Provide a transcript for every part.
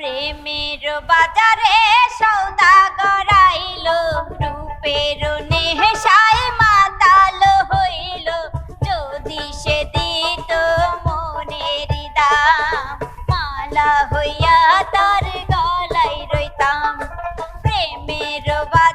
প্রেমের বাজারে সৌদা গড়াইল, রূপের নেহসাই মাতাল হইল। যদি সে দিত মনের দাম মালা হইয়া তার গলাই রইতাম, প্রেমের বা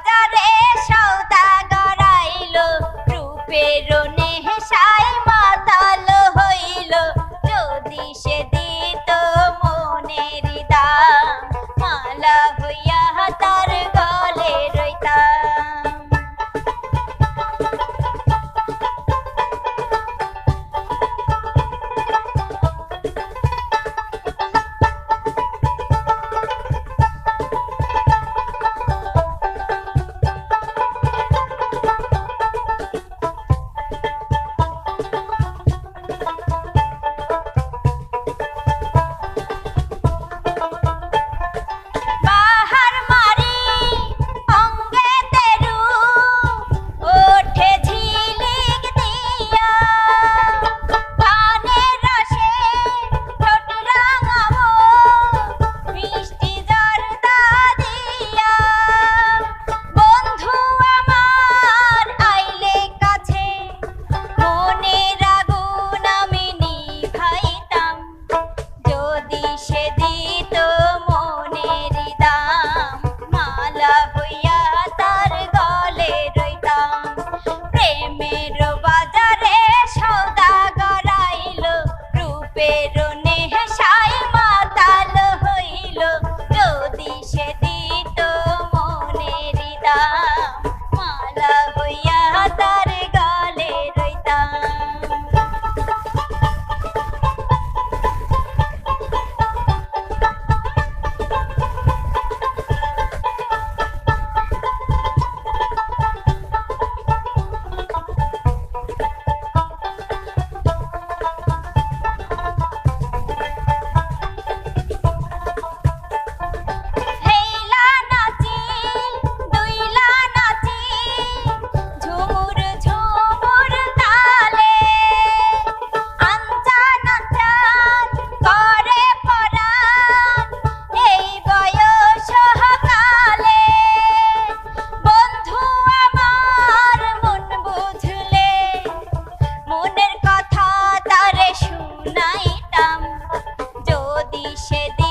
দিশে